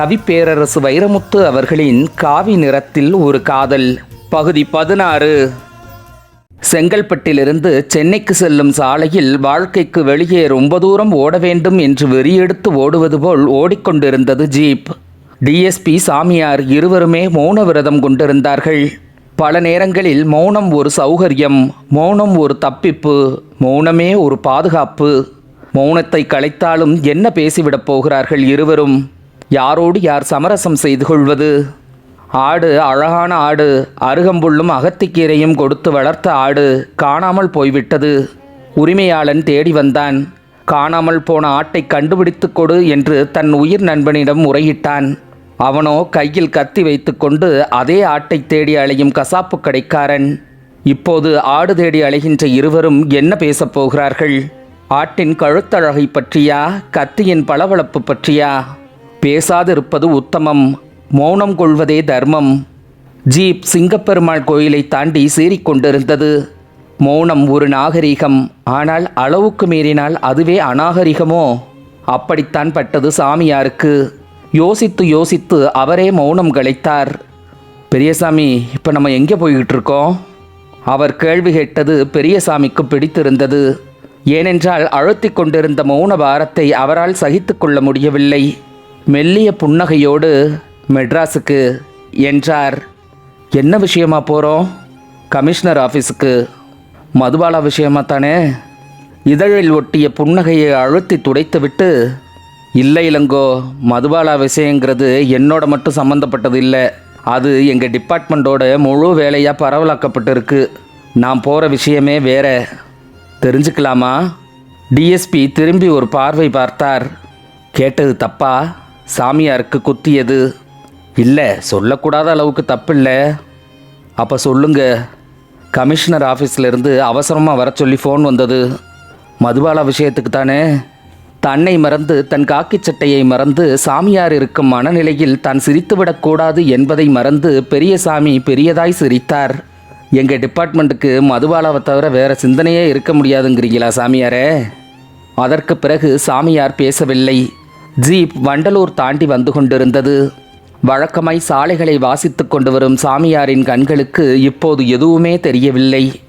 கவிப்பேரரசு வைரமுத்து அவர்களின் காவி நிறத்தில் ஒரு காதல். பகுதி பதினாறு. செங்கல்பட்டிலிருந்து சென்னைக்கு செல்லும் சாலையில் வாழ்க்கைக்கு வெளியே ரொம்ப தூரம் ஓட வேண்டும் என்று வெறியெடுத்து ஓடுவது போல் ஓடிக்கொண்டிருந்தது ஜீப். டிஎஸ்பி சாமியார் இருவருமே மௌன விரதம் கொண்டிருந்தார்கள். பல நேரங்களில் மௌனம் ஒரு சௌகரியம் மௌனம் ஒரு தப்பிப்பு மௌனமே ஒரு பாதுகாப்பு. மௌனத்தை கலைத்தாலும் என்ன பேசிவிடப் போகிறார்கள் இருவரும்? யாரோடு யார் சமரசம் செய்து கொள்வது? ஆடு அழகான ஆடு அருகம்புல்லும் அகத்திக்கீரையும் கொடுத்து வளர்த்த ஆடு காணாமல் போய்விட்டது. உரிமையாளன் தேடி வந்தான். காணாமல் போன ஆட்டை கண்டுபிடித்துக் கொடு என்று தன் உயிர் நண்பனிடம் முறையிட்டான். அவனோ கையில் கத்தி வைத்துக்கொண்டு அதே ஆட்டை தேடி அலையும் கசாப்பு கடைக்காரன். இப்போது ஆடு தேடி அலைகின்ற இருவரும் என்ன பேசப் போகிறார்கள்? ஆட்டின் கழுத்தழகை பற்றியா? கத்தியின் பளபளப்பு பற்றியா? பேசாதிருப்பது உத்தமம். மௌனம் கொள்வதே தர்மம். ஜீப் சிங்கப்பெருமாள் கோயிலை தாண்டி சீறிக்கொண்டிருந்தது மௌனம் ஒரு நாகரிகம். ஆனால் அளவுக்கு மீறினால் அதுவே அநாகரிகமோ? அப்படித்தான் பட்டது சாமியாருக்கு. யோசித்து யோசித்து அவரே மௌனம் கலைத்தார் பெரியசாமி இப்போ நம்ம எங்கே போய்கிட்டு இருக்கோம் அவர் கேள்வி கேட்டது பெரியசாமிக்கு பிடித்திருந்தது. ஏனென்றால் அழுத்திக் கொண்டிருந்த மௌன பாரத்தை அவரால் சகித்து கொள்ள முடியவில்லை. மெல்லிய புன்னகையோடு மெட்ராஸுக்கு என்றார். என்ன விஷயமா போகிறோம் கமிஷனர் ஆஃபீஸுக்கு. மதுபாலா விஷயமா தானே? இதழில் ஒட்டிய புன்னகையை அழுத்தி துடைத்துவிட்டு இல்லை இளங்கோ மதுபாலா விஷயங்கிறது என்னோட மட்டும் சம்மந்தப்பட்டது இல்லை. அது எங்கள் டிபார்ட்மெண்ட்டோட முழு வேலையாக பரவலாக்கப்பட்டிருக்கு. நான் போகிற விஷயமே வேற. தெரிஞ்சுக்கலாமா? டிஎஸ்பி திரும்பி ஒரு பார்வை பார்த்தார். கேட்டது தப்பா? சாமியாருக்கு குத்தியது. இல்லை சொல்லக்கூடாத அளவுக்கு தப்பில்லை. அப்போ சொல்லுங்க. கமிஷனர் ஆஃபீஸ்லேருந்து அவசரமாக வர சொல்லி ஃபோன் வந்தது. மதுபாலா விஷயத்துக்கு தானே? தன்னை மறந்து தன் காக்கிச் சட்டையை மறந்து சாமியார் இருக்கும் மனநிலையில் தான் சிரித்துவிடக்கூடாது என்பதை மறந்து பெரியசாமி பெரியதாய் சிரித்தார். எங்கள் டிபார்ட்மெண்ட்டுக்கு மதுபாலாவை தவிர வேற சிந்தனையே இருக்க முடியாதுங்கிறீங்களா சாமியாரே? அதற்கு பிறகு சாமியார் பேசவில்லை. ஜீப் வண்டலூர் தாண்டி வந்து கொண்டிருந்தது. வழக்கமாய் சாலைகளை வாசித்துக் கொண்டு வரும் சாமியாரின் கண்களுக்கு இப்போது எதுவுமே தெரியவில்லை.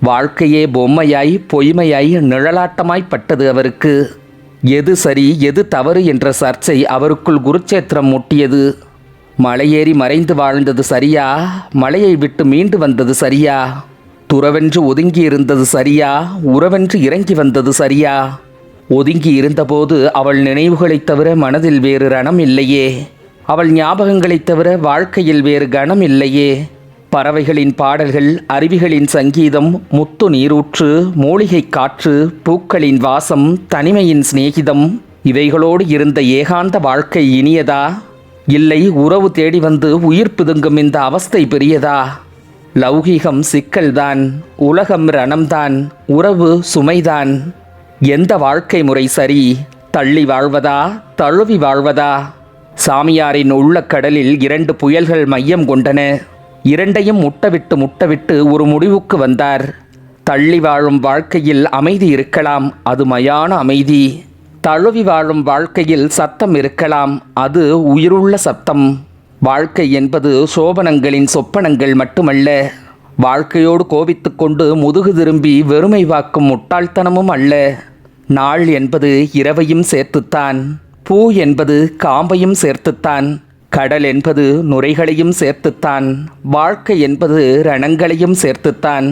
வாழ்க்கையே பொம்மையாய் பொய்மையாய் நிழலாட்டமாய் பட்டது அவருக்கு. எது சரி எது தவறு என்ற சர்ச்சை அவருக்குள் குருச்சேத்திரம் முட்டியது. மலையேறி மறைந்து வாழ்ந்தது சரியா? மலையை விட்டு மீண்டு வந்தது சரியா? துறவென்று ஒதுங்கி இருந்தது சரியா? உறவென்று இறங்கி வந்தது சரியா? ஒதுங்கி இருந்தபோது அவள் நினைவுகளைத் தவிர மனதில் வேறு ரணம் இல்லையே. அவள் ஞாபகங்களைத் தவிர வாழ்க்கையில் வேறு கணம் இல்லையே. பறவைகளின் பாடல்கள் அருவிகளின் சங்கீதம் முத்து நீரூற்று மூலிகை காற்று பூக்களின் வாசம் தனிமையின் சிநேகிதம் இவைகளோடு இருந்த ஏகாந்த வாழ்க்கை இனியதா? இல்லை உறவு தேடி வந்து உயிர் பிதுங்கும் இந்த அவஸ்தை பெரியதா? லௌகீகம் சிக்கல்தான் உலகம் ரணம்தான் உறவு சுமைதான். எந்த வாழ்க்கை முறை சரி? தள்ளி வாழ்வதா? தழுவி வாழ்வதா? சாமியாரின் உள்ள கடலில் இரண்டு புயல்கள் மையம் கொண்டன. இரண்டையும் முட்டவிட்டு முட்டவிட்டு ஒரு முடிவுக்கு வந்தார். தள்ளி வாழும் வாழ்க்கையில் அமைதி இருக்கலாம் அது மயான அமைதி. தழுவி வாழும் வாழ்க்கையில் சத்தம் இருக்கலாம் அது உயிருள்ள சத்தம். வாழ்க்கை என்பது சோபனங்களின் சொப்பனங்கள் மட்டுமல்ல வாழ்க்கையோடு கோபித்துக்கொண்டு முதுகு திரும்பி வெறுமை வாக்கும் முட்டாள்தனமும் அல்ல. நாள் என்பது இரவையும் சேர்த்துத்தான் பூ என்பது காம்பையும் சேர்த்துத்தான் கடல் என்பது நுரைகளையும் சேர்த்துத்தான் வாழ்க்கை என்பது ரணங்களையும் சேர்த்துத்தான்.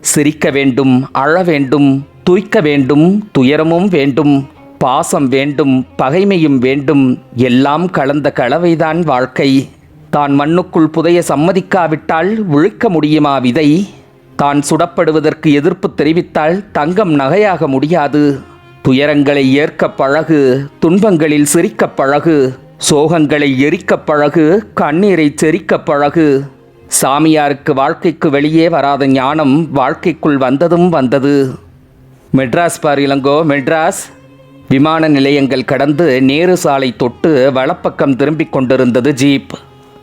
சிரிக்க வேண்டும் அழ வேண்டும் துய்க்க வேண்டும் துயரமும் வேண்டும் பாசம் வேண்டும் பகைமையும் வேண்டும் எல்லாம் கலந்த கலவைதான் வாழ்க்கை. தான் மண்ணுக்குள் புதைய சம்மதிக்காவிட்டால் விழுக்க முடியுமா விதை? தான் சுடப்படுவதற்கு எதிர்ப்பு தெரிவித்தால் தங்கம் நகையாக முடியாது. துயரங்களை ஏற்கப் பழகு துன்பங்களில் சிரிக்கப் பழகு சோகங்களை எரிக்கப் பழகு கண்ணீரை செரிக்கப் பழகு. சாமியாருக்கு வாழ்க்கைக்கு வெளியே வராத ஞானம் வாழ்க்கைக்குள் வந்ததும் வந்தது. மெட்ராஸ் பார் இளங்கோ மெட்ராஸ்! விமான நிலையங்கள் கடந்து நேரு சாலை தொட்டு வலப்பக்கம் திரும்பிக் கொண்டிருந்தது ஜீப்.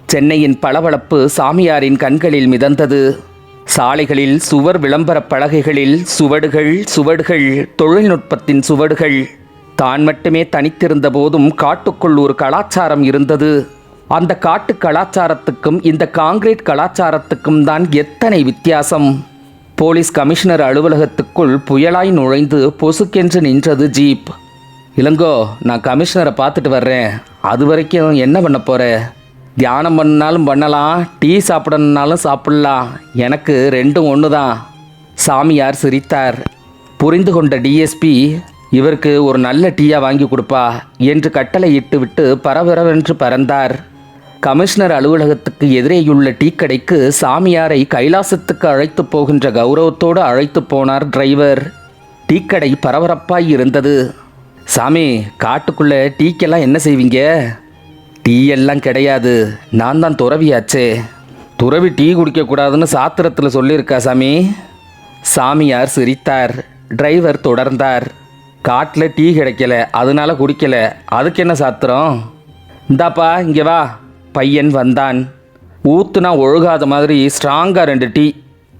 சென்னையின் பளபளப்பு சாமியாரின் கண்களில் மிதந்தது. சாலைகளில் சுவர் விளம்பரப் பலகைகளில் சுவடுகள் சுவடுகள் தொழில்நுட்பத்தின் சுவடுகள். தான் மட்டுமே தனித்திருந்த போதும் காட்டுக்குள் ஒரு கலாச்சாரம் இருந்தது. அந்த காட்டு கலாச்சாரத்துக்கும் இந்த காங்கிரீட் கலாச்சாரத்துக்கும் தான் எத்தனை வித்தியாசம். போலீஸ் கமிஷனர் அலுவலகத்துக்குள் புயலாய் நுழைந்து பொசுக்கென்று நின்றது ஜீப். இளங்கோ நான் கமிஷனரை பார்த்துட்டு வர்றேன். அது வரைக்கும் என்ன பண்ண போகிறேன் தியானம் பண்ணாலும் பண்ணலாம் டீ சாப்பிடணுன்னாலும் சாப்பிடலாம். எனக்கு ரெண்டும் ஒன்று தான் சாமியார் சிரித்தார். புரிந்து கொண்ட டிஎஸ்பி இவருக்கு ஒரு நல்ல டீயா வாங்கி கொடுப்பா என்று கட்டளையிட்டு விட்டு பரபரவென்று பறந்தார். கமிஷனர் அலுவலகத்துக்கு எதிரேயுள்ள டீ கடைக்கு சாமியாரை கைலாசத்துக்கு அழைத்து போகின்ற கௌரவத்தோடு அழைத்து போனார் டிரைவர். டீக்கடை பரபரப்பாய் இருந்தது. சாமி காட்டுக்குள்ளே டீக்கெல்லாம் என்ன செய்வீங்க? டீ எல்லாம் கிடையாது. நான் தான் துறவியாச்சே. துறவி டீ குடிக்கக்கூடாதுன்னு சாத்திரத்தில் சொல்லியிருக்கா சாமி. சாமியார் சிரித்தார். டிரைவர் தொடர்ந்தார். காட்டில் டீ கிடைக்கல அதனால குடிக்கல. அதுக்கு என்ன சாத்திரம்? இந்தாப்பா இங்கே வா. பையன் வந்தான். ஊத்துனா ஒழுகாத மாதிரி ஸ்ட்ராங்காக ரெண்டு டீ.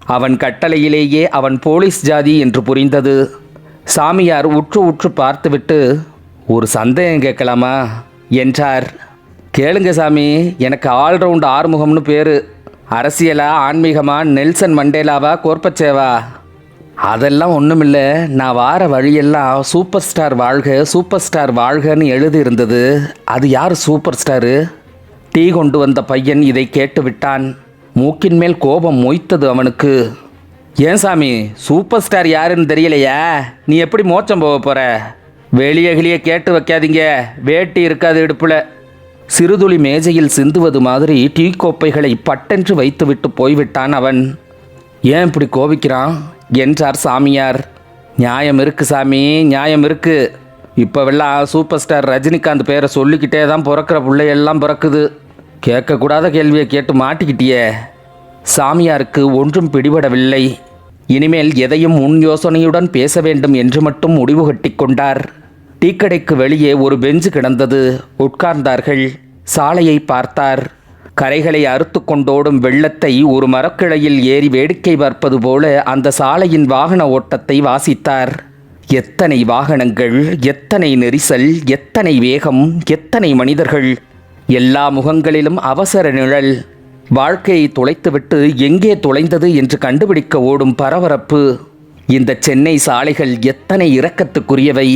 அவன் கட்டளையிலேயே அவன் போலீஸ் ஜாதி என்று புரிந்தது. சாமியார் உற்று உற்று பார்த்துவிட்டு ஒரு சந்தேகம் கேட்கலாமா? என்றார். கேளுங்க சாமி எனக்கு ஆல்ரவுண்ட் ஆறுமுகம்னு பேர். அரசியலா ஆன்மீகமா நெல்சன் மண்டேலாவா கோர்பச்சேவா? அதெல்லாம் ஒன்றுமில்லை நான் வார வழியெல்லாம் சூப்பர் ஸ்டார் வாழ்க சூப்பர் ஸ்டார் வாழ்கன்னு எழுதி இருந்தது அது யார் சூப்பர் ஸ்டாரு? டீ கொண்டு வந்த பையன் இதை கேட்டு விட்டான். மூக்கின் மேல் கோபம் மொய்த்தது அவனுக்கு. ஏன் சாமி சூப்பர் ஸ்டார் யாருன்னு தெரியலையா? நீ எப்படி மோச்சம் போக போகிற வெளியே கிளிய கேட்டு வைக்காதீங்க வேட்டி இருக்காது இடுப்பில். சிறுதுளி மேஜையில் சிந்துவது மாதிரி டீ கோப்பைகளை பட்டென்று வைத்துவிட்டு போய்விட்டான் அவன். ஏன் இப்படி கோபிக்கிறான்? என்றார் சாமியார். நியாயம் இருக்கு சாமி நியாயம் இருக்கு. இப்போவெல்லாம் சூப்பர் ஸ்டார் ரஜினிகாந்த் பேரை சொல்லிக்கிட்டே தான் பிறக்கிற பிள்ளையெல்லாம் பிறக்குது. கேட்கக்கூடாத கேள்வியை கேட்டு மாட்டிக்கிட்டியே. சாமியாருக்கு ஒன்றும் பிடிபடவில்லை. இனிமேல் எதையும் முன் யோசனையுடன் பேச வேண்டும் என்று மட்டும் முடிவு கட்டிக்கொண்டார் கொண்டார். டீக்கடைக்கு வெளியே ஒரு பெஞ்சு கிடந்தது. உட்கார்ந்தார்கள். சாலையை பார்த்தார். கரைகளை அறுத்து கொண்டோடும் வெள்ளத்தை ஒரு மரக்கிளையில் ஏறி வேடிக்கை பார்ப்பது போல அந்த சாலையின் வாகன ஓட்டத்தை வாசித்தார். எத்தனை வாகனங்கள் எத்தனை நெரிசல் எத்தனை வேகம் எத்தனை மனிதர்கள். எல்லா முகங்களிலும் அவசர நிழல். வாழ்க்கையை தொலைத்துவிட்டு எங்கே தொலைந்தது என்று கண்டுபிடிக்க ஓடும் பரபரப்பு. இந்த சென்னை சாலைகள் எத்தனை இரக்கத்துக்குரியவை.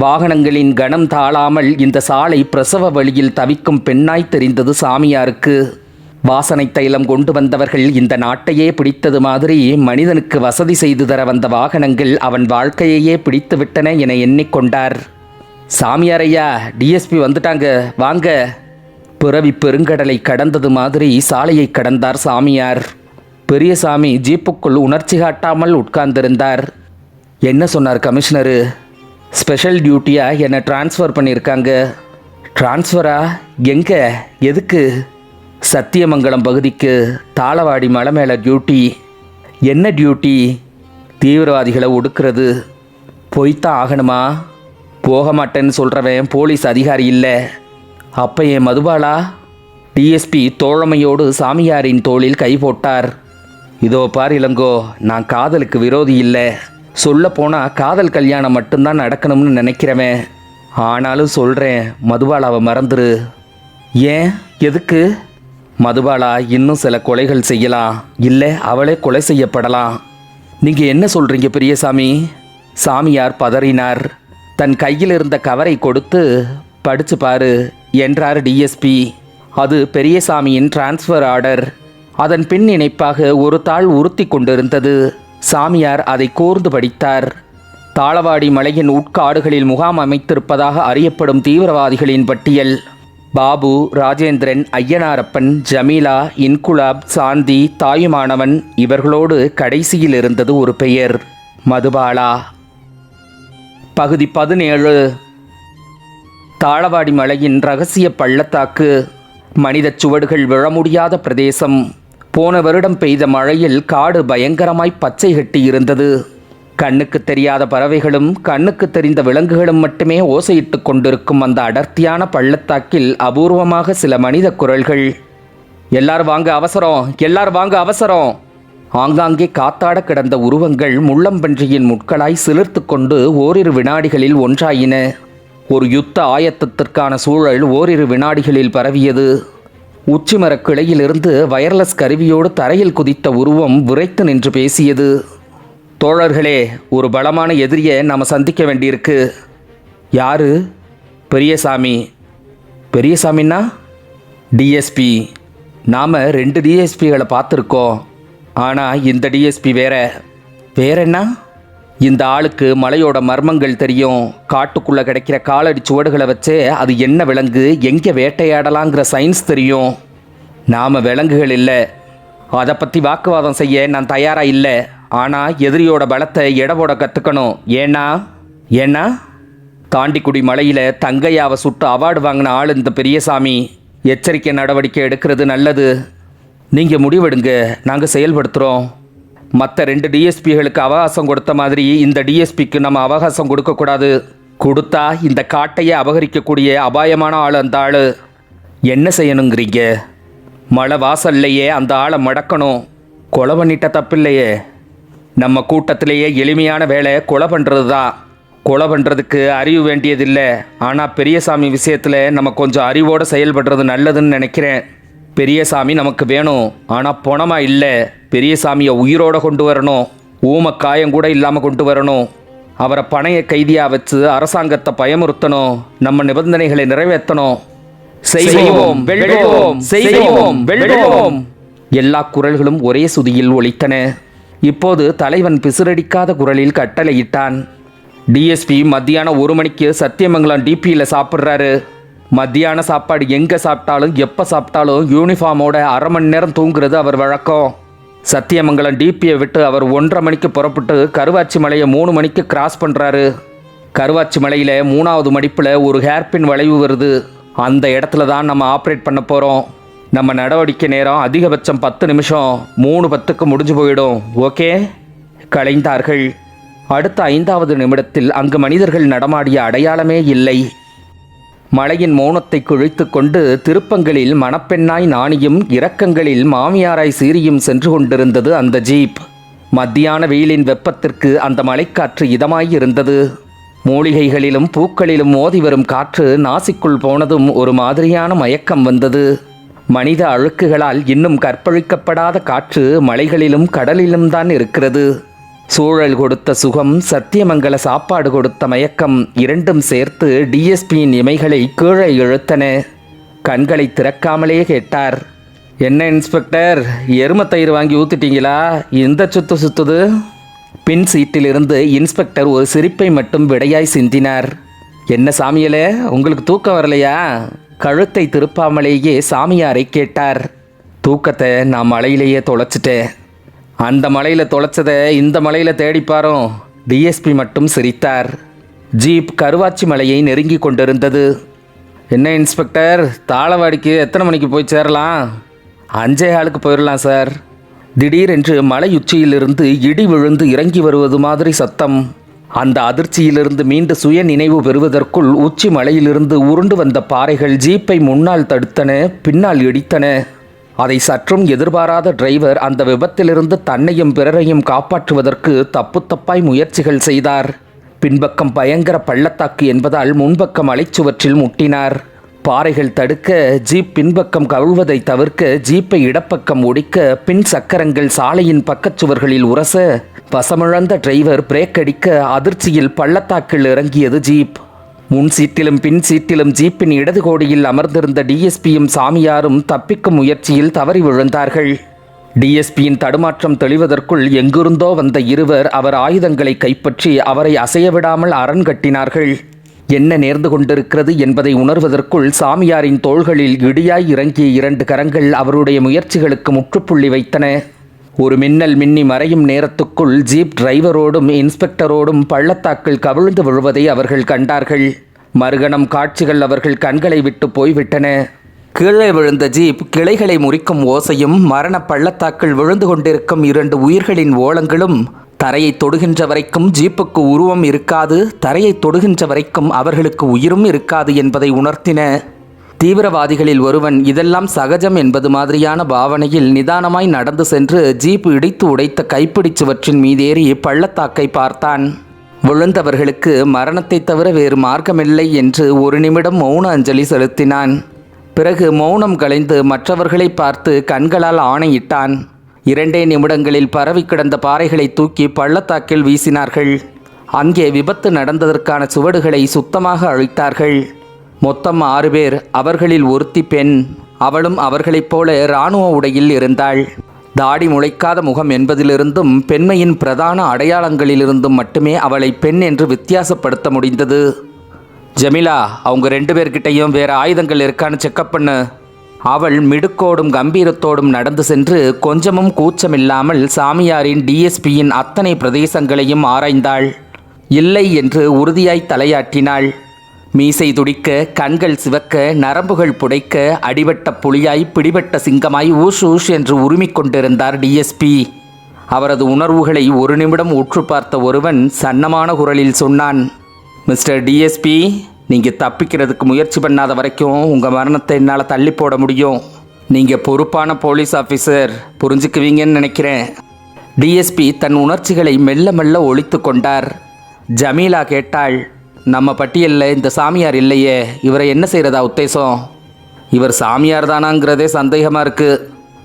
வாகனங்களின் கணம் தாழாமல் இந்த சாலை பிரசவ வழியில் தவிக்கும் பெண்ணாய் தெரிந்தது சாமியாருக்கு. வாசனை தைலம் கொண்டு வந்தவர்கள் இந்த நாட்டையே பிடித்தது மாதிரி மனிதனுக்கு வசதி செய்து தர வந்த வாகனங்கள் அவன் வாழ்க்கையையே பிடித்து விட்டன என எண்ணிக்கொண்டார் சாமியாரையா டிஎஸ்பி வந்துட்டாங்க வாங்க. பிறவி பெருங்கடலை கடந்தது மாதிரி சாலையை கடந்தார் சாமியார். பெரியசாமி ஜீப்புக்குள் உணர்ச்சி காட்டாமல் உட்கார்ந்திருந்தார். என்ன சொன்னார் கமிஷனரு? ஸ்பெஷல் டியூட்டியாக என்னை ட்ரான்ஸ்ஃபர் பண்ணியிருக்காங்க. ட்ரான்ஸ்ஃபரா எங்கே? எதுக்கு? சத்தியமங்கலம் பகுதிக்கு தாளவாடி மலை மேலே டியூட்டி என்ன டியூட்டி தீவிரவாதிகளை ஒடுக்கிறது. போய்த்தான் ஆகணுமா? போக மாட்டேன்னு சொல்கிறவன் போலீஸ் அதிகாரி இல்லை. அப்போ என் மதுபாலா? டிஎஸ்பி தோழமையோடு சாமியாரின் தோளில் கை போட்டார். இதோ பார் இளங்கோ நான் காதலுக்கு விரோதி இல்லை. சொல்ல போனால் காதல் கல்யாணம் மட்டும்தான் நடக்கணும்னு நினைக்கிறவன். ஆனாலும் சொல்கிறேன் மதுபாலாவை மறந்துரு. ஏன்? எதுக்கு? மதுபாலா இன்னும் சில கொலைகள் செய்யலாம். இல்லை அவளே கொலை செய்யப்படலாம். நீங்கள் என்ன சொல்கிறீங்க பெரியசாமி? சாமியார் பதறினார்? தன் கையில் இருந்த கவரை கொடுத்து படிச்சு பாரு என்றார் டிஎஸ்பி அது பெரியசாமியின் டிரான்ஸ்ஃபர் ஆர்டர் அதன் பின் இணைப்பாக ஒரு தாள் உறுத்தி கொண்டிருந்தது. சாமியார் அதை கூர்ந்து படித்தார். தாளவாடி மலையின் உட்காடுகளில் முகாம் அமைத்திருப்பதாக அறியப்படும் தீவிரவாதிகளின் பட்டியல். பாபு ராஜேந்திரன் ஐயனாரப்பன் ஜமீலா இன்குலாப் சாந்தி தாயுமானவன் இவர்களோடு கடைசியில் இருந்தது ஒரு பெயர். மதுபாலா. பகுதி பதினேழு. தாளவாடி மலையின் ரகசிய பள்ளத்தாக்கு. மனிதச் சுவடுகள் விழ முடியாத பிரதேசம். போன வருடம் பெய்த மழையில் காடு பயங்கரமாய் பச்சை கட்டி இருந்தது கண்ணுக்கு தெரியாத பறவைகளும் கண்ணுக்கு தெரிந்த விலங்குகளும் மட்டுமே ஓசையிட்டு கொண்டிருக்கும் அந்த அடர்த்தியான பள்ளத்தாக்கில் அபூர்வமாக சில மனித குரல்கள். எல்லாரும் வாங்க அவசரம் எல்லாரும் வாங்க அவசரம்! ஆங்காங்கே காத்தாட கிடந்த உருவங்கள் முள்ளம்பன்றியின் முட்களாய் சிலிர்த்து கொண்டு ஓரிரு வினாடிகளில் ஒன்றாயின. ஒரு யுத்த ஆயத்தத்திற்கான சூழல் ஓரிரு வினாடிகளில் பரவியது. உச்சிமரக் கிளையிலிருந்து வயர்லெஸ் கருவியோடு தரையில் குதித்த உருவம் விரைத்து நின்று பேசியது. தோழர்களே ஒரு பலமான எதிரியை நாம் சந்திக்க வேண்டியிருக்கு. யாரு? பெரியசாமி. பெரியசாமின்னா? டிஎஸ்பி நாம் ரெண்டு டிஎஸ்பிகளை பார்த்துருக்கோம். ஆனால் இந்த டிஎஸ்பி வேற. வேற என்ன? இந்த ஆளுக்கு மலையோட மர்மங்கள் தெரியும். காட்டுக்குள்ளே கிடைக்கிற காலடி சுவடுகளை வச்சே அது என்ன விலங்கு எங்கே வேட்டையாடலாங்கிற சயின்ஸ் தெரியும். நாம் விலங்குகள் இல்லை. அதை பற்றி வாக்குவாதம் செய்ய நான் தயாராக இல்லை. ஆனால் எதிரியோட பலத்தை எடவோட கற்றுக்கணும் ஏன்னா ஏன்னா தாண்டிக்குடி மலையில் தங்கையாவை சுட்டு அவார்டு வாங்கின ஆள் இந்த பெரியசாமி. எச்சரிக்கை நடவடிக்கை எடுக்கிறது நல்லது. நீங்கள் முடிவெடுங்க. நாங்கள் செயல்படுத்துகிறோம் மற்ற ரெண்டு டிஎஸ்பிகளுக்கு அவகாசம் கொடுத்த மாதிரி இந்த டிஎஸ்பிக்கு நம்ம அவகாசம் கொடுக்கக்கூடாது. கொடுத்தா இந்த காட்டையே அபகரிக்கக்கூடிய அபாயமான ஆள் அந்த ஆள். என்ன செய்யணுங்கிறீங்க? மழை வாசல்லையே அந்த ஆளை மடக்கணும். கொலை பண்ணிட்ட தப்பில்லையே. நம்ம கூட்டத்திலேயே எளிமையான வேலை கொலை பண்ணுறது தான். கொலை பண்ணுறதுக்கு அறிவு வேண்டியதில்லை. ஆனால் பெரியசாமி விஷயத்தில் நம்ம கொஞ்சம் அறிவோடு செயல்படுறது நல்லதுன்னு நினைக்கிறேன். பெரியசாமி நமக்கு வேணும். ஆனால் பணமாக இல்லை. பெரியசாமியை உயிரோட கொண்டு வரணும். ஊம காயம் கூட இல்லாமல் கொண்டு வரணும். அவரை பணைய கைதியாக வச்சு அரசாங்கத்தை பயமுறுத்தணும். நம்ம நிபந்தனைகளை நிறைவேற்றணும். செய்வோம் வெல்வோம் செய்வோம் வெல்வோம். எல்லா குரல்களும் ஒரே சுதியில் ஒலித்தன. இப்போது தலைவன் பிசுரடிக்காத குரலில் கட்டளையிட்டான். டிஎஸ்பி மத்தியானம் ஒரு மணிக்கு சத்தியமங்கலம் டிபியில் சாப்பிட்றாரு. மத்தியான சாப்பாடு எங்கே சாப்பிட்டாலும் எப்போ சாப்பிட்டாலும் யூனிஃபார்மோட அரை மணி நேரம் தூங்குறது அவர் வழக்கம். சத்தியமங்கலம் டிபியை விட்டு அவர் ஒன்றரை மணிக்கு புறப்பட்டு கருவாச்சி மலையை மூணு மணிக்கு கிராஸ் பண்ணுறாரு கருவாச்சி மலையில் மூணாவது மடிப்பில் ஒரு ஹேர்பின் வளைவு வருது. அந்த இடத்துல தான் நம்ம ஆப்ரேட் பண்ண போகிறோம் நம்ம நடவடிக்கை நேரம் அதிகபட்சம் பத்து நிமிஷம். மூணு பத்துக்கு முடிஞ்சு போயிடும். ஓகே? கலைந்தார்கள். அடுத்த ஐந்தாவது நிமிடத்தில் அங்கு மனிதர்கள் நடமாடிய அடையாளமே இல்லை. மலையின் மௌனத்தை குழித்து கொண்டு திருப்பங்களில் மணப்பெண்ணாய் நாணியும் இரக்கங்களில் மாமியாராய் சீரியும் சென்று கொண்டிருந்தது அந்த ஜீப். மத்தியான வெயிலின் வெப்பத்திற்கு அந்த மலைக்காற்று இதமாய் இருந்தது மூலிகைகளிலும் பூக்களிலும் மோதி வரும் காற்று நாசிக்குள் போனதும் ஒரு மாதிரியான மயக்கம் வந்தது. மனித அழுக்குகளால் இன்னும் கற்பழிக்கப்படாத காற்று மலைகளிலும் கடலிலும் தான் இருக்கிறது. சூழல் கொடுத்த சுகம் சத்தியமங்கல சாப்பாடு கொடுத்த மயக்கம் இரண்டும் சேர்த்து டிஎஸ்பியின் இமைகளை கீழே இழுத்தன. கண்களை திறக்காமலே கேட்டார். என்ன இன்ஸ்பெக்டர்? எரும தயிர் வாங்கி ஊத்திட்டீங்களா? இந்த சுத்து சுத்துது? பின் சீட்டிலிருந்து இன்ஸ்பெக்டர் ஒரு சிரிப்பை மட்டும் விடையாய் சிந்தினார். என்ன சாமியலே உங்களுக்கு தூக்கம் வரலையா? கழுத்தை திருப்பாமலேயே சாமியாரை கேட்டார். தூக்கத்தை நான் மலையிலேயே தொலைச்சிட்டேன் அந்த மலையில் தொலைச்சதை இந்த மலையில் தேடிப்பாரும் டிஎஸ்பி மட்டும் சிரித்தார். ஜீப் கருவாச்சி மலையை நெருங்கி கொண்டிருந்தது. என்ன இன்ஸ்பெக்டர் தாளவாடிக்கு எத்தனை மணிக்கு போய் சேரலாம்? அஞ்சே ஆளுக்கு போயிடலாம் சார். திடீரென்று மலையுச்சியிலிருந்து இடி விழுந்து இறங்கி வருவது மாதிரி சத்தம். அந்த அதிர்ச்சியிலிருந்து மீண்டு சுய நினைவு பெறுவதற்குள் உச்சி மலையிலிருந்து உருண்டு வந்த பாறைகள் ஜீப்பை முன்னால் தடுத்தன பின்னால் இடித்தன. அதை சற்றும் எதிர்பாராத டிரைவர் அந்த விபத்திலிருந்து தன்னையும் பிறரையும் காப்பாற்றுவதற்கு தப்பு தப்பாய் முயற்சிகள் செய்தார். பின்பக்கம் பயங்கர பள்ளத்தாக்கு என்பதால் முன்பக்கம் அலைச்சுவற்றில் முட்டினார். பாறைகள் தடுக்க ஜீப் பின்பக்கம் கவிழ்வதை தவிர்க்க ஜீப்பை இடப்பக்கம் ஒடிக்க பின் சக்கரங்கள் சாலையின் பக்கச்சுவர்களில் உரச வசமிழந்த டிரைவர் பிரேக் அடிக்க அதிர்ச்சியில் பள்ளத்தாக்கில் இறங்கியது ஜீப். முன் சீட்டிலும் பின் சீட்டிலும் ஜீப்பின் இடது கோடியில் அமர்ந்திருந்த டிஎஸ்பியும் சாமியாரும் தப்பிக்கும் முயற்சியில் தவறி விழுந்தார்கள். டிஎஸ்பியின் தடுமாற்றம் தெளிவதற்குள் எங்கிருந்தோ வந்த இருவர் அவர் ஆயுதங்களை கைப்பற்றி அவரை அசையவிடாமல் அரண் கட்டினார்கள். என்ன நேர்ந்து கொண்டிருக்கிறது என்பதை உணர்வதற்குள் சாமியாரின் தோள்களில் இடியாய் இறங்கிய இரண்டு கரங்கள் அவருடைய முயற்சிகளுக்கு முற்றுப்புள்ளி வைத்தன. ஒரு மின்னல் மின்னி மறையும் நேரத்துக்குள் ஜீப் டிரைவரோடும் இன்ஸ்பெக்டரோடும் பள்ளத்தாக்கில் கவிழ்ந்து விழுவதை அவர்கள் கண்டார்கள். மறுகணம் காட்சிகள் அவர்கள் கண்களை விட்டு போய்விட்டன. கீழே விழுந்த ஜீப் கிளைகளை முறிக்கும் ஓசையும் மரண பள்ளத்தாக்கில் விழுந்து கொண்டிருக்கும் இரண்டு உயிர்களின் ஓலங்களும் தரையை தொடுகின்ற வரைக்கும் ஜீப்புக்கு உருவம் இருக்காது தரையை தொடுகின்ற வரைக்கும் அவர்களுக்கு உயிரும் இருக்காது என்பதை உணர்த்தின தீவிரவாதிகளில் ஒருவன் இதெல்லாம் சகஜம் என்பது மாதிரியான பாவனையில் நிதானமாய் நடந்து சென்று ஜீப் இடித்து உடைத்த கைப்பிடி சுவற்றின் மீதேறி பள்ளத்தாக்கை பார்த்தான். விழுந்தவர்களுக்கு மரணத்தை தவிர வேறு மார்க்கமில்லை என்று ஒரு நிமிடம் மௌன அஞ்சலி செலுத்தினான். பிறகு மௌனம் கலைந்து மற்றவர்களை பார்த்து கண்களால் ஆணையிட்டான். இரண்டே நிமிடங்களில் பரவி கிடந்த பாறைகளை தூக்கி பள்ளத்தாக்கில் வீசினார்கள். அங்கே விபத்து நடந்ததற்கான சுவடுகளை சுத்தமாக அழித்தார்கள். மொத்தம் ஆறு பேர் அவர்களில் ஒருத்தி பெண். அவளும் அவர்களைப் போல இராணுவ உடையில் இருந்தாள். தாடி முளைக்காத முகம் என்பதிலிருந்தும் பெண்மையின் பிரதான அடையாளங்களிலிருந்தும் மட்டுமே அவளை பெண் என்று வித்தியாசப்படுத்த முடிந்தது. ஜமிலா அவங்க ரெண்டு பேர்கிட்டையும் வேற ஆயுதங்கள் இருக்கான்னு செக்கப் பண்ணு. அவள் மிடுக்கோடும் கம்பீரத்தோடும் நடந்து சென்று கொஞ்சமும் கூச்சமில்லாமல் சாமியாரின் டிஎஸ்பியின் அத்தனை பிரதேசங்களையும் ஆராய்ந்தாள். இல்லை என்று உறுதியாய் தலையாட்டினாள். மீசை துடிக்க கண்கள் சிவக்க நரம்புகள் புடைக்க அடிபட்ட புலியாய் பிடிபட்ட சிங்கமாய் ஊஷ் ஊஷ் என்று உருமிக் கொண்டிருந்தார் டிஎஸ்பி அவரது உணர்வுகளை ஒரு நிமிடம் உற்று பார்த்த ஒருவன் சன்னமான குரலில் சொன்னான் மிஸ்டர் டிஎஸ்பி நீங்கள் தப்பிக்கிறதுக்கு முயற்சி பண்ணாத வரைக்கும் உங்கள் மரணத்தை என்னால் தள்ளி போட முடியும். நீங்கள் பொறுப்பான போலீஸ் ஆஃபீஸர் புரிஞ்சுக்குவீங்கன்னு நினைக்கிறேன். டிஎஸ்பி தன் உணர்ச்சிகளை மெல்ல மெல்ல ஒழித்து கொண்டார். ஜமீலா கேட்டாள் நம்ம பட்டியலில் இந்த சாமியார் இல்லையே இவரை என்ன செய்கிறதா உத்தேசம்? இவர் சாமியார் தானாங்கிறதே சந்தேகமாக இருக்குது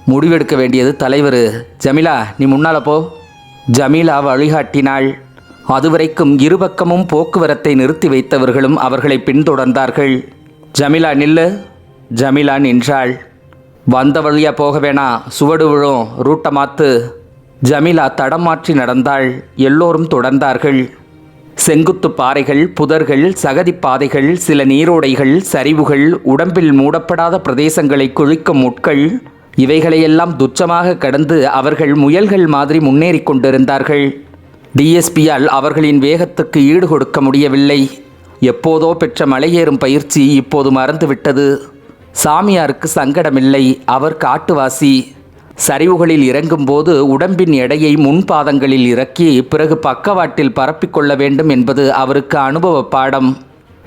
முடிவெடுக்க வேண்டியது தலைவர். ஜமீலா நீ முன்னால் போ. ஜமீலா வழிகாட்டினாள் அதுவரைக்கும் இருபக்கமும் போக்குவரத்தை நிறுத்தி வைத்தவர்களும் அவர்களை பின்தொடர்ந்தார்கள். ஜமீலா நில்லு. ஜமீலா நின்றாள். வந்த வழியா போக வேணாம் சுவடு விழும். ரூட்டை மாத்து. ஜமீலா தடம் மாற்றி நடந்தாள். எல்லோரும் தொடர்ந்தார்கள். செங்குத்து பாறைகள் புதர்கள் சகதி பாதைகள் சில நீரோடைகள் சரிவுகள் உடம்பில் மூடப்படாத பிரதேசங்களை குழிக்கும் முட்கள் இவைகளையெல்லாம் துச்சமாக கடந்து அவர்கள் முயல்கள் மாதிரி முன்னேறிக் கொண்டிருந்தார்கள். டிஎஸ்பியால் அவர்களின் வேகத்துக்கு ஈடு கொடுக்க முடியவில்லை. எப்போதோ பெற்ற மலையேறும் பயிற்சி இப்போது மறந்துவிட்டது. சாமியாருக்கு சங்கடமில்லை. அவர் காட்டுவாசி. சரிவுகளில் இறங்கும்போது உடம்பின் எடையை முன்பாதங்களில் இறக்கி பிறகு பக்கவாட்டில் பரப்பிக்கொள்ள வேண்டும் என்பது அவருக்கு அனுபவ பாடம்.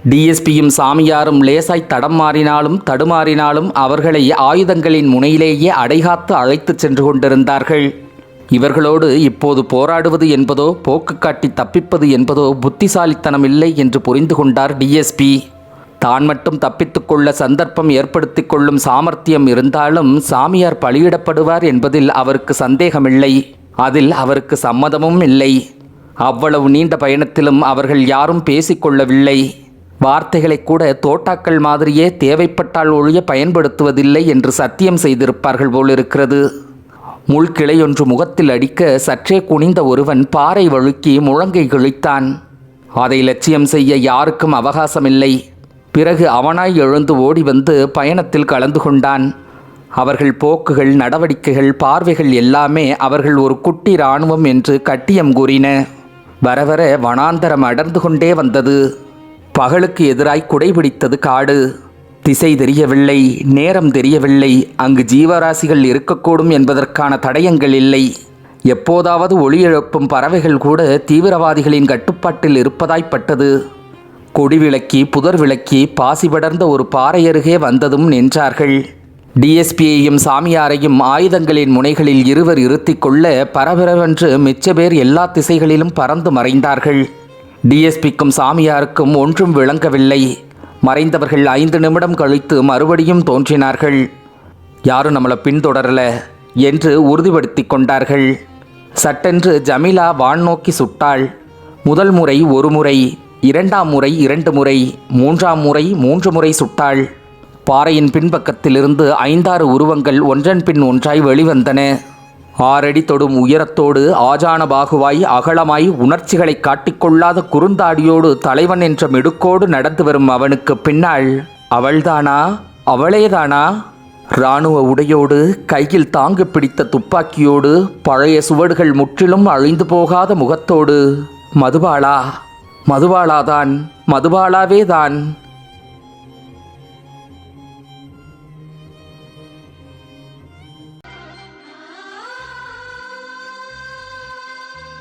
டிஎஸ்பியும் சாமியாரும் லேசாய் தடம் மாறினாலும் தடுமாறினாலும் அவர்களை ஆயுதங்களின் முனையிலேயே அடைகாத்து அழைத்துச் சென்று கொண்டிருந்தார்கள். இவர்களோடு இப்போது போராடுவது என்பதோ போக்கு காட்டி தப்பிப்பது என்பதோ புத்திசாலித்தனம் இல்லை என்று புரிந்து கொண்டார் டிஎஸ்பி தான் மட்டும் தப்பித்துக்கொள்ள சந்தர்ப்பம் ஏற்படுத்திக் கொள்ளும் சாமர்த்தியம் இருந்தாலும் சாமியார் பலியிடப்படுவார் என்பதில் அவருக்கு சந்தேகமில்லை. அதில் அவருக்கு சம்மதமும் இல்லை. அவ்வளவு நீண்ட பயணத்திலும் அவர்கள் யாரும் பேசிக்கொள்ளவில்லை. வார்த்தைகளை கூட தோட்டாக்கள் மாதிரியே தேவைப்பட்டால் ஒழிய பயன்படுத்துவதில்லை என்று சத்தியம் செய்திருப்பார்கள் போலிருக்கிறது. முள்கிளையொன்று முகத்தில் அடிக்க சற்றே குனிந்த ஒருவன் பாறை வழுக்கி முழங்கை கிழித்தான். அதை லட்சியம் செய்ய யாருக்கும் அவகாசமில்லை. பிறகு அவனாய் எழுந்து ஓடி வந்து பயணத்தில் கலந்து கொண்டான். அவர்கள் போக்குகள் நடவடிக்கைகள் பார்வைகள் எல்லாமே அவர்கள் ஒரு குட்டி இராணுவம் என்று கட்டியம் கூறின. வர வர வனாந்தரம் அடர்ந்து கொண்டே வந்தது. பகலுக்கு எதிராய் குடைபிடித்தது காடு. திசை தெரியவில்லை நேரம் தெரியவில்லை அங்கு ஜீவராசிகள் இருக்கக்கூடும் என்பதற்கான தடயங்கள் இல்லை. எப்போதாவது ஒளி எழுப்பும் பறவைகள் கூட தீவிரவாதிகளின் கட்டுப்பாட்டில் இருப்பதாய்ப்பட்டது. கொடி விளக்கி புதர் விளக்கி பாசி படர்ந்த ஒரு பாறை அருகே வந்ததும் நின்றார்கள். டிஎஸ்பியையும் சாமியாரையும் ஆயுதங்களின் முனைகளில் இருவர் இருத்திக் கொள்ள பரபரவென்று மிச்ச பேர் எல்லா திசைகளிலும் பறந்து மறைந்தார்கள். டிஎஸ்பிக்கும் சாமியாருக்கும் ஒன்றும் விளங்கவில்லை. மறைந்தவர்கள் ஐந்து நிமிடம் கழித்து மறுபடியும் தோன்றினார்கள். யாரும் நம்மளை பின்தொடரல என்று உறுதிப்படுத்தி கொண்டார்கள். சட்டென்று ஜமீலா வான் நோக்கி சுட்டாள். முதல் முறை ஒரு முறை இரண்டாம் முறை இரண்டு முறை மூன்றாம் முறை மூன்று முறை சுட்டாள் பாறையின் பின்பக்கத்திலிருந்து ஐந்தாறு உருவங்கள் ஒன்றன் பின் ஒன்றாய் வெளிவந்தன. ஆறடி தொடும் உயரத்தோடு ஆஜான பாகுவாய் அகலமாய் உணர்ச்சிகளை காட்டிக்கொள்ளாத குறுந்தாடியோடு தலைவன் என்ற மிடுக்கோடு நடந்து வரும் அவனுக்கு பின்னால் அவள்தானா? அவளேதானா? இராணுவ உடையோடு கையில் தாங்கு பிடித்த துப்பாக்கியோடு பழைய சுவடுகள் முற்றிலும் அழிந்து போகாத முகத்தோடு மதுபாலா மதுபாலாதான் மதுபாலாவே தான்.